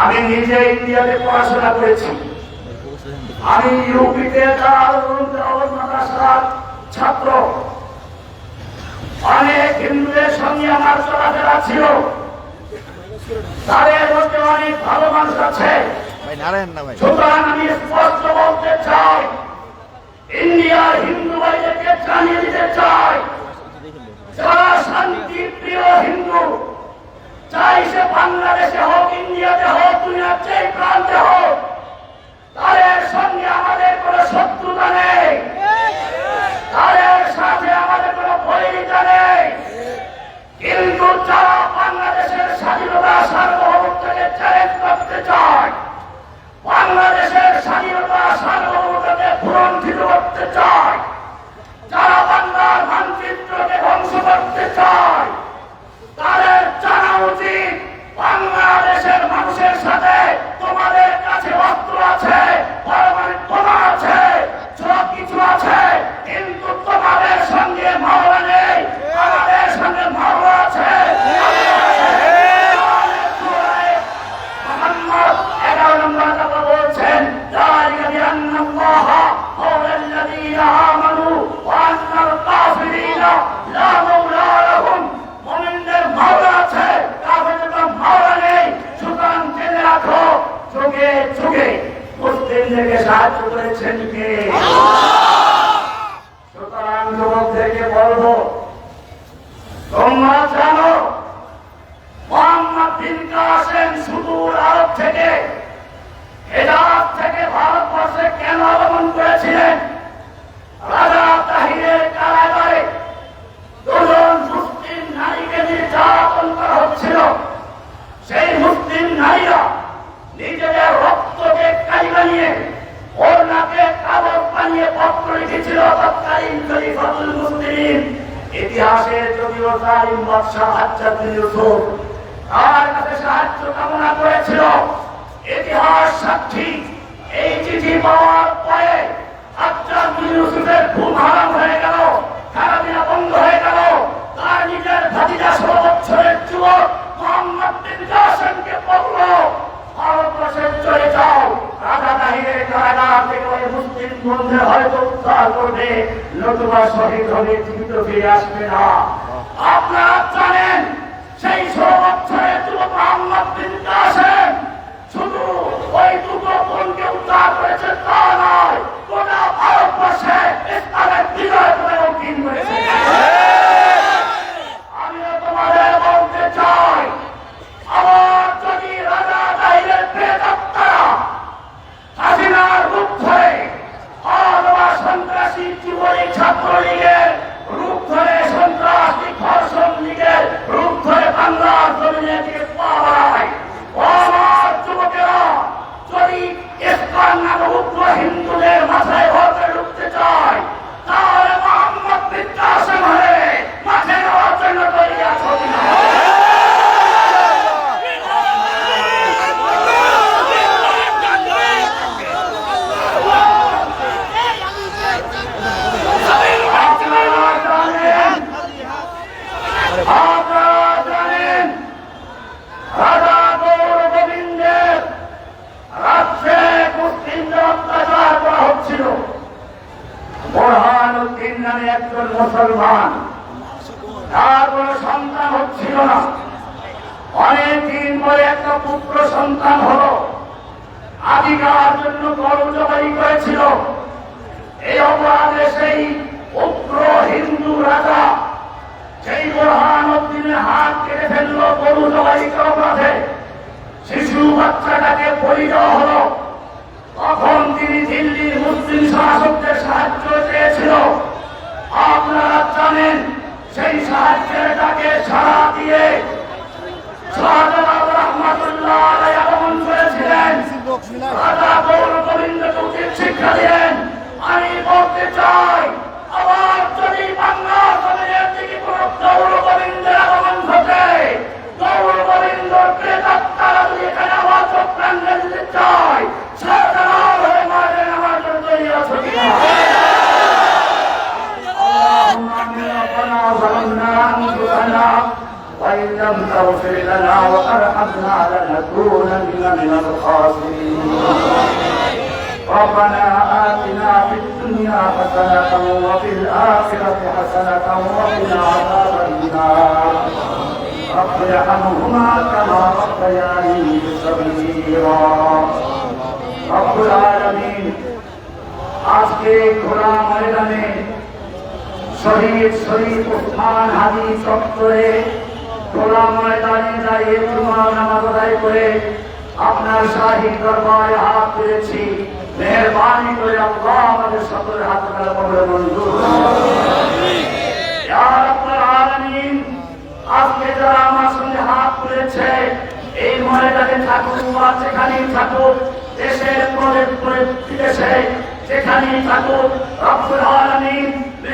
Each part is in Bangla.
আমি নিজে ইন্ডিয়াতে পড়াশোনা করেছি। আমি ইউপিতে ছাত্র। অনেক হিন্দুদের সঙ্গে আমার চলাফেরা ছিল। তাদের মধ্যে অনেক ভালো মানুষ আছে। ভাই নারায়ণ না ভাই। সুতরাং আমি স্পষ্ট বলতে চাই ইন্ডিয়ার হিন্দু ভাইদেরকে জানিয়ে দিতে চাই যারা শান্তি প্রিয় হিন্দু চাই সে বাংলাদেশে হোক ইন্ডিয়াতে হোক দুনিয়ার যেই প্রান্তে হোক দেশের মানুষের সাথে আপনাদেরকে বলব সাহায্য আচ্ছা ইউসুফ তার কাছে সাহায্য কামনা করেছিল। ইতিহাস সাক্ষী এই চিঠি পাওয়ার পরে আচ্ছা হয়তো উদ্ধার করবে। নতুবা শহীদ জীবিত ফিরে আসবে না। জীবনে ছাত্র বোরহানুদ্দিন নামে একজন মুসলমান। তার কোনো সন্তান হচ্ছিল না। অনেক দিন পরে একটা পুত্র সন্তান হলো। আদি খাওয়ার জন্য কর্মজবাই করেছিল। এই অপরাধে সেই উগ্র হিন্দু রাজা ترحمنا لنكونن من الخاسرين ربنا آتنا في الدنيا حسنة وفي الآخرة حسنة وقنا عذاب النار رب ارحمهما كما ربياني صغيرا رب العالمين আজকে খোলা ময়দানে শহীদ শহীদ ওসমান হাজি চত্বরে খোলা আপনার শাহী হাত পেয়েছি মেহরবানি করে আল্লাহ আমাদের হাত মেলা করে মঞ্জুর। ইয়া আজকে আমার সঙ্গে হাত তুলেছে, এই ময়দানে থাকুক বা যেখানেই থাকুক, দেশের বিদেশে যেখানেই থাকুক, রব্বুল আলামিন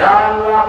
আল্লাহ